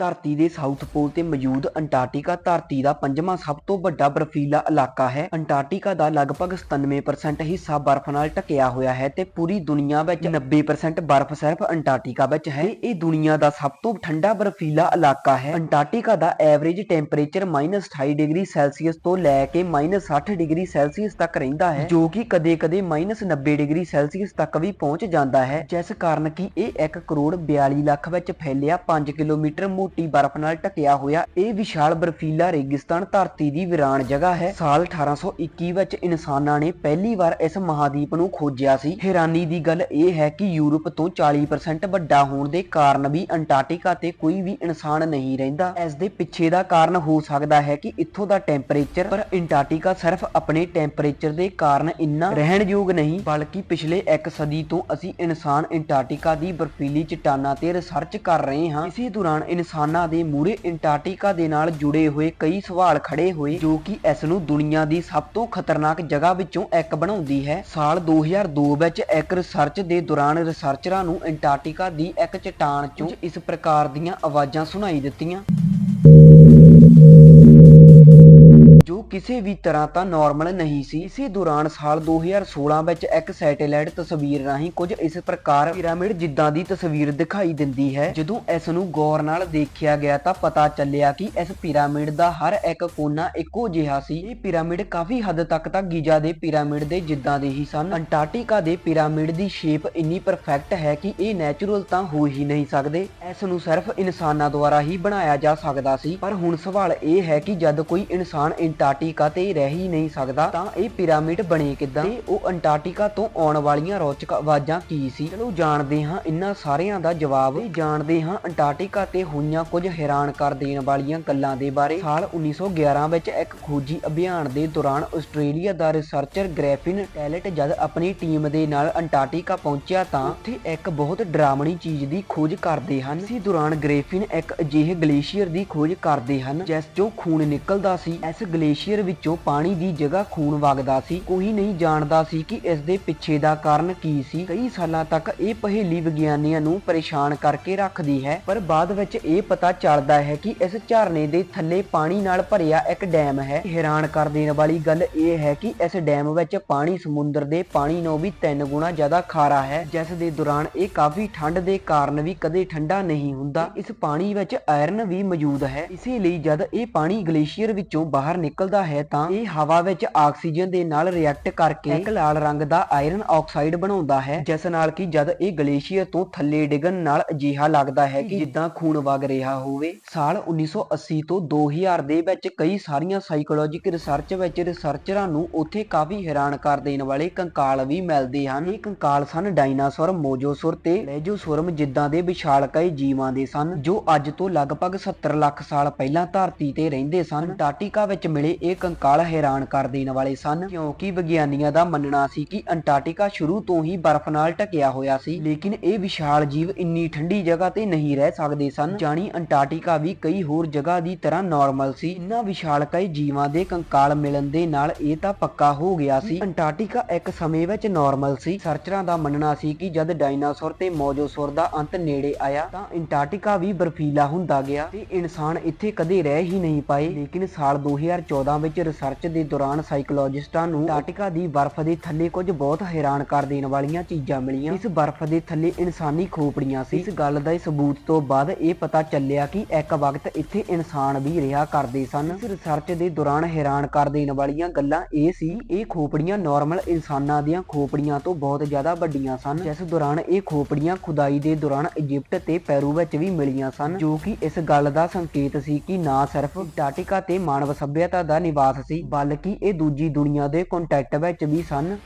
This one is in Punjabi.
ਧਰਤੀ ਦੇ ਸਾਊਥ ਪੋਲ ਤੇ ਮੌਜੂਦ ਅੰਟਾਰਕਟਿਕਾ ਧਰਤੀ ਦਾ ਪੰਜਵਾਂ ਸਭ ਤੋਂ ਵੱਡਾ ਬਰਫੀਲਾ ਇਲਾਕਾ ਹੈ। ਅੰਟਾਰਕਟਿਕਾ ਦਾ ਲਗਭਗ 97% ਹਿੱਸਾ ਬਰਫ਼ ਨਾਲ ਢਕਿਆ ਹੋਇਆ ਹੈ ਤੇ ਪੂਰੀ ਦੁਨੀਆ ਵਿੱਚ 90% ਬਰਫ਼ ਸਿਰਫ ਅੰਟਾਰਕਟਿਕਾ ਵਿੱਚ ਹੈ। ਇਹ ਦੁਨੀਆ ਦਾ ਸਭ ਤੋਂ ਠੰਡਾ ਬਰਫੀਲਾ ਇਲਾਕਾ ਹੈ। ਅੰਟਾਰਕਟਿਕਾ ਦਾ ਐਵਰੇਜ ਟੈਂਪਰੇਚਰ -28 ਡਿਗਰੀ ਸੈਲਸੀਅਸ ਤੋਂ ਲੈ ਕੇ -60 ਡਿਗਰੀ ਸੈਲਸੀਅਸ ਤੱਕ ਰਹਿੰਦਾ ਹੈ, ਜੋ ਕਿ ਕਦੇ-ਕਦੇ -90 ਡਿਗਰੀ ਸੈਲਸੀਅਸ ਤੱਕ ਵੀ ਪਹੁੰਚ ਜਾਂਦਾ ਹੈ। ਜਿਸ ਕਾਰਨ ਕਿ ਇਹ 1 ਕਰੋੜ 42 ਲੱਖ ਵਿੱਚ ਫੈਲਿਆ 5 ਕਿਲੋਮੀਟਰ ਮੋਟੀ ਬਰਫ਼ ਨਾਲ ਢਕਿਆ ਹੋਇਆ ਇਹ ਵਿਸ਼ਾਲ ਬਰਫੀਲਾ ਰੇਗਿਸਤਾਨ ਧਰਤੀ ਦੀ ਵੀਰਾਨ ਜਗ੍ਹਾ ਹੈ। ਸਾਲ 1821 ਵਿੱਚ ਇਨਸਾਨਾਂ ਨੇ ਪਹਿਲੀ ਵਾਰ ਇਸ ਮਹਾਦੀਪ ਨੂੰ ਖੋਜਿਆ ਸੀ। ਹੈਰਾਨੀ ਦੀ ਗੱਲ ਇਹ ਹੈ ਕਿ ਯੂਰਪ ਤੋਂ 40% ਵੱਡਾ ਹੋਣ ਦੇ ਕਾਰਨ ਵੀ ਅੰਟਾਰਕਟਿਕਾ ਤੇ ਕੋਈ ਵੀ ਇਨਸਾਨ ਨਹੀਂ ਰਹਿੰਦਾ। ਇਸ ਦੇ ਪਿੱਛੇ ਦਾ ਕਾਰਨ ਹੋ ਸਕਦਾ ਹੈ ਕਿ ਇੱਥੋਂ ਦਾ ਟੈਂਪਰੇਚਰ, ਪਰ ਅੰਟਾਰਕਟਿਕਾ ਸਿਰਫ ਆਪਣੇ ਟੈਂਪਰੇਚਰ ਦੇ ਕਾਰਨ ਇੰਨਾ ਰਹਿਣਯੋਗ ਨਹੀਂ, ਬਲਕਿ ਪਿਛਲੇ ਇੱਕ ਸਦੀ ਤੋਂ ਅਸੀਂ ਇਨਸਾਨ ਅੰਟਾਰਕਟਿਕਾ ਦੀ ਬਰਫੀਲੀ ਚਟਾਨਾਂ ਤੇ ਰਿਸਰਚ ਕਰ ਰਹੇ ਹਾਂ। ਇਸੇ ਦੌਰਾਨ ਇਨਸਾਨਾਂ ਦੇ ਮੂਹਰੇ ਅੰਟਾਰਕਟਿਕਾ ਦੇ ਨਾਲ ਜੁੜੇ ਹੋਏ ਕਈ ਸਵਾਲ ਖੜੇ ਹੋਏ, ਜੋ ਕਿ ਇਸ ਨੂੰ ਦੁਨੀਆ ਦੀ ਸਭ ਤੋਂ ਖਤਰਨਾਕ ਜਗ੍ਹਾ ਵਿੱਚੋਂ ਇੱਕ ਬਣਾਉਂਦੀ ਹੈ। ਸਾਲ 2002 ਵਿੱਚ ਇੱਕ ਰਿਸਰਚ ਦੇ ਦੌਰਾਨ ਰਿਸਰਚਰਾਂ ਨੂੰ ਅੰਟਾਰਕਟਿਕਾ ਦੀ ਇੱਕ ਚਟਾਨ ਚੋਂ ਇਸ ਪ੍ਰਕਾਰ ਦੀਆਂ ਆਵਾਜ਼ਾਂ ਸੁਣਾਈ ਦਿੱਤੀਆਂ। ਜੋ ਕਿਸੇ ਵੀ ਤਰ੍ਹਾਂ ਤਾਂ ਨਾਰਮਲ ਨਹੀਂ ਸੀ, ਇਸੇ ਦੌਰਾਨ ਸਾਲ 2016 ਵਿੱਚ ਇੱਕ ਸੈਟੇਲਾਈਟ ਤਸਵੀਰ ਰਾਹੀਂ ਕੁਝ ਇਸ ਪ੍ਰਕਾਰ ਪਿਰਾਮਿਡ ਜਿੱਦਾਂ ਦੀ ਤਸਵੀਰ ਦਿਖਾਈ ਦਿੰਦੀ ਹੈ। ਜਦੋਂ ਇਸ ਨੂੰ ਗੌਰ ਨਾਲ ਦੇਖਿਆ ਗਿਆ ਤਾਂ ਪਤਾ ਚੱਲਿਆ ਕਿ ਇਸ ਪਿਰਾਮਿਡ ਦਾ ਹਰ ਇੱਕ ਕੋਨਾ ਇੱਕੋ ਜਿਹਾ ਸੀ। ਇਹ ਪਿਰਾਮਿਡ ਕਾਫੀ ਹੱਦ ਤੱਕ ਤਾਂ ਗੀਜ਼ਾ ਦੇ ਪਿਰਾਮਿਡ ਦੇ ਜਿੱਦਾਂ ਦੇ ਹੀ ਸਨ। ਅੰਟਾਰਕਟਿਕਾ ਦੇ ਪਿਰਾਮਿਡ ਦੀ ਸ਼ੇਪ ਇੰਨੀ ਪਰਫੈਕਟ ਹੈ ਕਿ ਇਹ ਨੈਚੁਰਲ ਤਾਂ ਹੋ ਹੀ ਨਹੀਂ ਸਕਦੇ। ਇਸ ਨੂੰ ਸਿਰਫ ਇਨਸਾਨਾਂ ਦੁਆਰਾ ਹੀ ਬਣਾਇਆ ਜਾ ਸਕਦਾ ਸੀ। ਪਰ ਹੁਣ ਸਵਾਲ ਇਹ ਹੈ ਕਿ ਜਦ ਕੋਈ ਇਨਸਾਨ ਅੰਟਾਰਕਟਿਕਾ ਤੇ ਰਹਿ ਹੀ ਨਹੀਂ ਸਕਦਾ। ਤਾਂ ਇਹ ਪਿਰਾਮਿਡ ਬਣੇ ਕਿੱਦਾਂ? ਤੇ ਉਹ ਅੰਟਾਰਕਟਿਕਾ ਤੋਂ ਆਉਣ ਵਾਲੀਆਂ ਰੌਚਕ ਆਵਾਜ਼ਾਂ ਕੀ ਸੀ? ਚਲੋ ਜਾਣਦੇ ਹਾਂ ਇਹਨਾਂ ਸਾਰਿਆਂ ਦਾ ਜਵਾਬ। ਤੇ ਜਾਣਦੇ ਹਾਂ ਅੰਟਾਰਕਟਿਕਾ ਤੇ ਹੋਈਆਂ ਕੁਝ ਹੈਰਾਨ ਕਰ ਦੇਣ ਵਾਲੀਆਂ ਗੱਲਾਂ ਦੇ ਬਾਰੇ। ਸਾਲ 1911 ਵਿੱਚ ਇੱਕ ਖੋਜੀ ਅਭਿਆਨ ਦੇ ਦੌਰਾਨ ਆਸਟ੍ਰੇਲੀਆ ਦਾ ਰਿਸਰਚਰ ਗ੍ਰੈਫਿਨ ਟੈਲਟ ਜਦ ਆਪਣੀ ਟੀਮ ਦੇ ਨਾਲ ਅੰਟਾਰਕਟਿਕਾ ਪਹੁੰਚਿਆ ਤਾਂ ਉੱਥੇ ਇੱਕ ਬਹੁਤ ਡਰਾਵਣੀ ਚੀਜ਼ ਦੀ ਖੋਜ ਕਰਦੇ ਹਨ। ਇਸੇ ਦੌਰਾਨ ਗ੍ਰੈਫਿਨ ਇੱਕ ਅਜਿਹੇ ਗਲੇਸ਼ੀਅਰ ਦੀ ਖੋਜ ਕਰਦੇ ਹਨ, ਜਿਸ ਚੋਂ ਖੂਨ ਨਿਕਲਦਾ ਸੀ। ਇਸ ਗਲੇਸ਼ੀਅਰ ਵਿੱਚੋਂ ਪਾਣੀ ਦੀ ਜਗ੍ਹਾ ਖੂਨ ਵਗਦਾ ਸੀ। ਕੋਈ ਨਹੀਂ ਜਾਣਦਾ ਸੀ ਕਿ ਇਸ ਦੇ ਪਿੱਛੇ ਦਾ ਕਾਰਨ ਕੀ ਸੀ। ਕਈ ਸਾਲਾਂ ਤੱਕ ਇਹ ਪਹੇਲੀ ਵਿਗਿਆਨੀਆਂ ਨੂੰ ਪਰੇਸ਼ਾਨ ਕਰਕੇ ਰੱਖਦੀ ਹੈ, ਪਰ ਬਾਅਦ ਵਿੱਚ ਇਹ ਪਤਾ ਚੱਲਦਾ ਹੈ ਕਿ ਇਸ ਝਰਨੇ ਦੇ ਥੱਲੇ ਪਾਣੀ ਨਾਲ ਭਰਿਆ ਇੱਕ ਡੈਮ ਹੈ। ਹੈਰਾਨ ਕਰ ਦੇਣ ਵਾਲੀ ਗੱਲ ਇਹ ਹੈ ਕਿ ਇਸ ਡੈਮ ਵਿੱਚ ਪਾਣੀ ਸਮੁੰਦਰ ਦੇ ਪਾਣੀ ਨਾਲੋਂ ਵੀ 3 ਗੁਣਾ ਜ਼ਿਆਦਾ ਖਾਰਾ ਹੈ, ਜਿਸ ਦੇ ਦੌਰਾਨ ਇਹ ਕਾਫੀ ਠੰਡ ਦੇ ਕਾਰਨ ਵੀ ਕਦੇ ਠੰਡਾ ਨਹੀਂ ਹੁੰਦਾ। ਇਸ ਪਾਣੀ ਵਿੱਚ ਆਇਰਨ ਵੀ ਮੌਜੂਦ ਹੈ। ਇਸੇ ਲਈ ਜਦ ਇਹ ਪਾਣੀ ਗਲੇਸ਼ੀਅਰ ਵਿੱਚੋਂ ਬਾਹਰ ਨਿਕਲਦਾ ਹੈ ਤਾਂ ਇਹ ਹਵਾ ਵਿੱਚ ਆਕਸੀਜਨ ਦੇ ਨਾਲ ਰਿਐਕਟ ਕਰਕੇ ਇੱਕ ਲਾਲ ਰੰਗ ਦਾ ਆਇਰਨ ਆਕਸਾਈਡ ਬਣਾਉਂਦਾ ਹੈ ਜਿਸ ਨਾਲ ਕਿ ਜਦ ਇਹ ਗਲੇਸ਼ੀਅਰ ਤੋਂ ਥੱਲੇ ਡਿੱਗਣ ਨਾਲ ਅਜਿਹਾ ਲੱਗਦਾ ਹੈ ਕਿ ਜਿੱਦਾਂ ਖੂਨ ਵਗ ਰਿਹਾ ਹੋਵੇ। ਸਾਲ 1980 ਤੋਂ 2000 ਦੇ ਵਿੱਚ ਕਈ ਸਾਰੀਆਂ ਸਾਈਕੋਲੋਜਿਕ ਰਿਸਰਚ ਵਿੱਚ ਰਿਸਰਚਰਾਂ ਨੂੰ ਉੱਥੇ ਕਾਫੀ ਹੈਰਾਨ ਕਰ ਦੇਣ ਵਾਲੇ ਕੰਕਾਲ ਵੀ ਮਿਲਦੇ ਹਨ। ਇਹ ਕੰਕਾਲ ਸਨ ਡਾਇਨਾਸੌਰ ਮੋਜੋਸੌਰ ਤੇ ਲੈਜੋਸੌਰਮ ਜਿੱਦਾਂ ਦੇ ਵਿਸ਼ਾਲਕਾਈ ਜੀਵਾਂ ਦੇ ਸਨ ਜੋ ਅੱਜ ਤੋਂ ਲਗਭਗ 70 ਲੱਖ ਸਾਲ ਪਹਿਲਾਂ ਧਰਤੀ ਤੇ ਰਹਿੰਦੇ ਸਨ। ਅੰਟਾਰਕਟਿਕਾ ਵਿੱਚ ਮਿਲੇ ਇਹ ਕੰਕਾਲ ਹੈਰਾਨ ਕਰ ਦੇਣ ਵਾਲੇ ਸਨ, ਕਿਉਂਕਿ ਵਿਗਿਆਨੀਆਂ ਦਾ ਮੰਨਣਾ ਸੀ ਕਿ ਅੰਟਾਰਕਟਿਕਾ ਸ਼ੁਰੂ ਤੋਂ ਹੀ ਬਰਫ਼ ਨਾਲ ਢਕਿਆ ਹੋਇਆ ਸੀ, ਲੇਕਿਨ ਇਹ ਵਿਸ਼ਾਲ ਜੀਵ ਇੰਨੀ ਠੰਡੀ ਜਗ੍ਹਾ ਤੇ ਨਹੀਂ ਰਹਿ ਸਕਦੇ ਸਨ, ਜਾਣੀ ਅੰਟਾਰਕਟਿਕਾ ਵੀ ਕਈ ਹੋਰ ਜਗ੍ਹਾ ਦੀ ਤਰ੍ਹਾਂ ਨਾਰਮਲ ਸੀ। ਇਹਨਾਂ ਵਿਸ਼ਾਲਕਾਈ ਜੀਵਾਂ ਦੇ ਕੰਕਾਲ ਮਿਲਣ ਦੇ ਨਾਲ ਇਹ ਤਾਂ ਪੱਕਾ ਹੋ ਗਿਆ ਸੀ। ਅੰਟਾਰਕਟਿਕਾ ਇੱਕ ਸਮੇਂ ਵਿੱਚ ਨਾਰਮਲ ਸੀ। ਸਰਚਰਾਂ ਦਾ ਮੰਨਣਾ ਸੀ ਕਿ ਜਦ ਡਾਇਨਾਸੌਰ ਤੇ ਮੌਜੋਸੌਰ ਦਾ ਅੰਤ ਨੇੜੇ ਆਇਆ, ਤਾਂ ਅੰਟਾਰਕਟਿਕਾ ਵੀ ਬਰਫੀਲਾ ਹੁੰਦਾ ਗਿਆ ਤੇ ਇਨਸਾਨ ਇੱਥੇ ਕਦੇ ਰਹਿ ਹੀ ਨਹੀਂ ਪਾਏ, ਲੇਕਿਨ ਸਾਲ 2014 ਵਿੱਚ ਰਿਸਰਚ ਦੇ ਦੌਰਾਨ ਸਾਈਕੋਲੋਜਿਸਟਾਂ ਨੂੰ ਅੰਟਾਰਕਟਿਕਾ ਦੀ ਬਰਫ਼ ਦੇ ਥੱਲੇ ਕੁਝ ਬਹੁਤ ਹੈਰਾਨ ਕਰ ਦੇਣ ਵਾਲੀਆਂ ਚੀਜ਼ਾਂ ਮਿਲੀਆਂ। ਇਸ ਬਰਫ਼ ਦੇ ਥੱਲੇ ਇਨਸਾਨੀ ਖੋਪੜੀਆਂ ਸੀ। ਇਸ ਗੱਲ ਦਾ ਸਬੂਤ ਤੋਂ ਬਾਅਦ ਇਹ ਪਤਾ ਚੱਲਿਆ ਕਿ ਇੱਕ ਵਕਤ ਇੱਥੇ ਇਨਸਾਨ ਵੀ ਰਿਹਾ ਕਰਦੇ ਸਨ। ਇਸ ਰਿਸਰਚ ਦੇ ਦੌਰਾਨ ਹੈਰਾਨ ਕਰ ਦੇਣ ਵਾਲੀਆਂ ਗੱਲਾਂ ਇਹ ਸੀ, ਇਹ ਖੋਪੜੀਆਂ ਨਾਰਮਲ ਇਨਸਾਨਾਂ ਦੀਆਂ ਖੋਪੜੀਆਂ ਤੋਂ ਬਹੁਤ ਜ਼ਿਆਦਾ ਵੱਡੀਆਂ ਸਨ। ਜਿਸ ਦੌਰਾਨ ਇਹ ਖੋਪੜੀਆਂ ਖੁਦਾਈ ਦੇ ਦੌਰਾਨ ਇਜਿਪਟ ਤੇ ਪੈਰੂ ਵਿੱਚ ਵੀ ਮਿਲੀਆਂ ਸਨ, ਜੋ ਕਿ ਇਸ ਗੱਲ ਦਾ ਸੰਕੇਤ ਸੀ ਕਿ ਨਾ ਸਿਰਫ ਟਾਟਿਕਾ ਤੇ ਮਾਨਵ ਸਭਿਅਤਾ ਦਾ ਨਿਵਾਸ ਸੀ ਬਲਕਿ ਇਹ ਦੂਜੀ ਦੁਨੀਆ ਦੇ ਕੰਟੈਕਟ ਵਿੱਚ ਵੀ ਸਨ।